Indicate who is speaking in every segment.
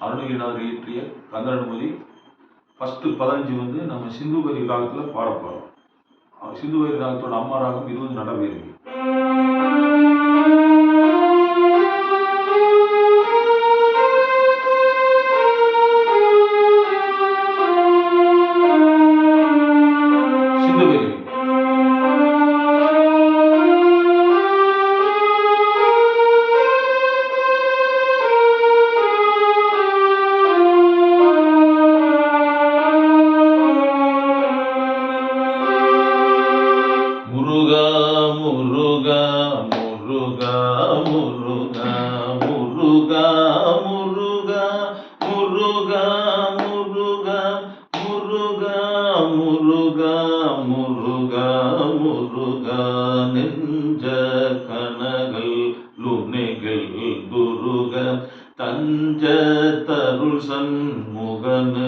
Speaker 1: அருணகிரிநாதர் அருணகிரிநாதர் இயற்றிய கந்தரனுமதி ஃபஸ்ட்டு பதினஞ்சு வந்து நம்ம சிந்து சிந்துபரி ராகத்தில் பாட போகிறோம் சிந்துபரி ராகத்தோட அம்மா ராகம் இருபது நடவேறுங்க கனகள் லுனைகள் துருக தஞ்ச தருள் சண்முகனு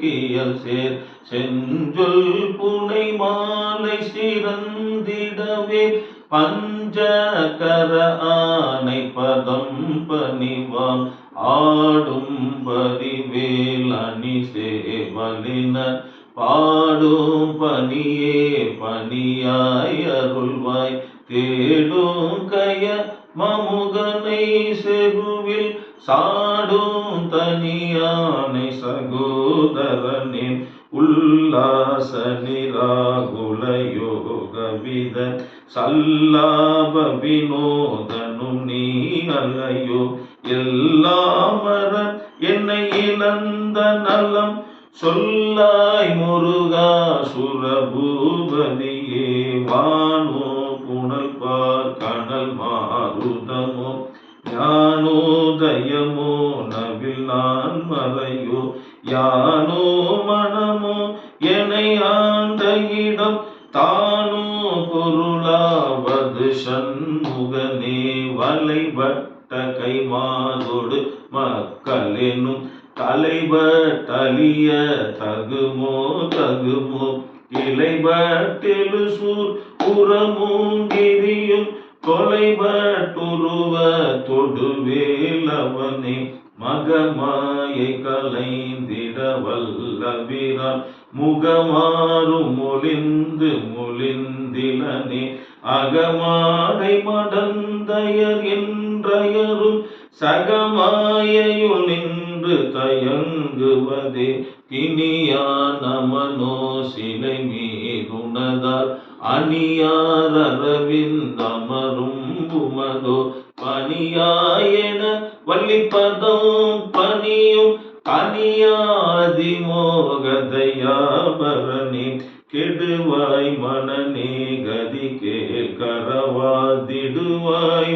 Speaker 1: கியல் சேர் செஞ்சொல் புனை மாலை சிறந்திடவே பஞ்சகர ஆனை பதம் பணிவாம் ஆடும் பரிவேல் அணி சேவலின பாடும் பணியே பணியாய் அருள்வாய் தேடும் கய மமுகனை செகுவில் சாடும் தனியானை சகோதரனின் உல்லாச நிராகுல யோகவித சல்லாப வினோதனும் நீ அலையோ எல்லாமர என்னை இழந்த நலம் சொல்லாய் முருகா சுரபூபதியே வா தானோ மனமோ? என்னை ஆண்ட இடம் தானோ? பொருளாவது சண்முகனே வலைபட்ட கைமாதோடு மக்களெனும் தலைபட்டலிய தகுமோ தகுமோ? இலைபட்டெழு சூர் புறமும் கிரியும் கொலைபட்டுருவ தொடுவேலவனே மகமாயை கலை கலைந்திட வல்லவிரான் முகமாறும் மொழிந்து மொழிந்திலனே. அகமாடை மடந்தயர் என்றயரும் சகமாயையு நின்று தயங்குவதே. தினியான மனோ சிலை மீதுணதால் அணியார் அரவிந்தமரும் புமதோ பணியாயன வள்ளிப்பதம் பணியும் தனியாதி மோகதையாபரணி கெடுவாய் மனநே கதி கேள் கரவாதிடுவாய்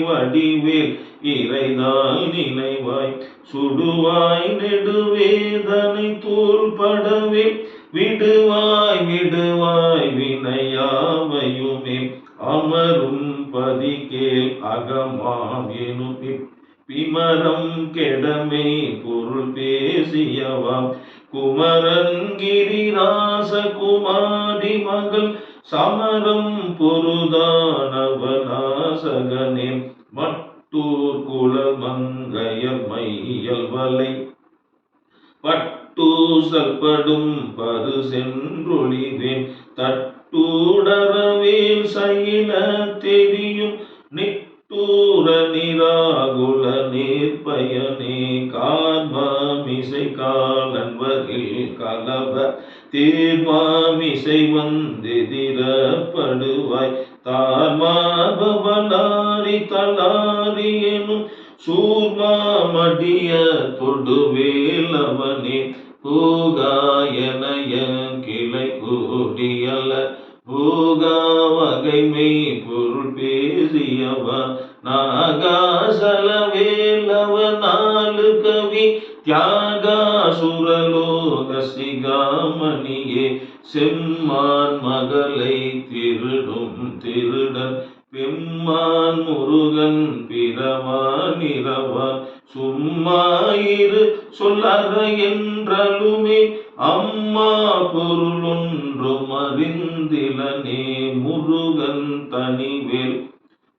Speaker 1: வடிவேல் இறைதால் நினைவாய் சுடுவாய் நெடுவேதனை தூள்படவே விடுவாய் விடுவாய் வினையாவையுமே அமரும் பதிகேல் அகமாம் எனும் பேசியவாம் குமரன்கிரிராச குமாரி மகள் சமரம் பொருதானவனாசகனே மட்டூர் குலமங்கையர் மையல் வலை. பட்டூசல்படும் பரு சென்றொழிவேன் தட்டூடரவேல் சயில தெரியும். நிட்டூர நிராகுல நீர்பயனே கா தீர்மாமிசை வந்தெதிரப்படுவாய் தார்மாபலாரி தலாரி எனும் சூர்மாமடிய தொடுவேலவனே பூகாயனைய கிளை கூடியல பூகா வகைமை பொருள் பேசியவா நாகாசலவேலவ தியாகாசுரலோகசிகாமணியே செம்மான் மகளை திருடும் திருடன் பெம்மான் முருகன் பிரமான் இரவான் சும்மாயிரு சொல்லற என்றலுமே அம்மா பொருளொன்றும் அறிந்திலனே முருகன் தனிவே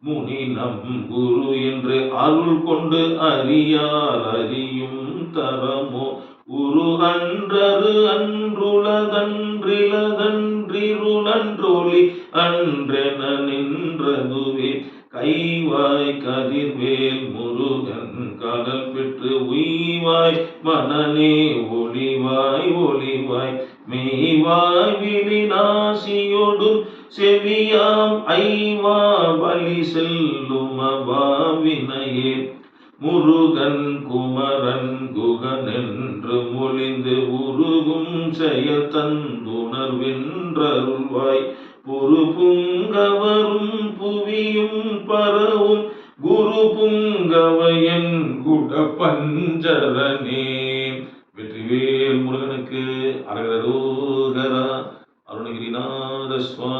Speaker 1: முனினம் குரு என்று அருள் கொண்டு அறியார் அறியும் தரமோ உரு அன்றரு அன்றுளதன்றிலதன்றிருளன்றொளி அன்றென நின்றதுவே. கைவாய் கதிர்வேல் முருகன் கடல் பெற்று உய்வாய் மனநே ஒளிவாய் ஒளிவாய். மெய்வாய் விழிநாசியொடும் செவியாம் ஐவா பலி செல்லும் அவாவினையே. முருகன் குமரன் குகன் என்று மொழிந்து உருகும் செயல் தந்துணர்வென்றருள்வாய். பொறு புங்கவரும் புவியும் பரவும் குரு புங்கவையன் குட பஞ்சரனே வெற்றிவேல் முருகனுக்கு அரகரோகரா அருணகிரிநாத சுவாமி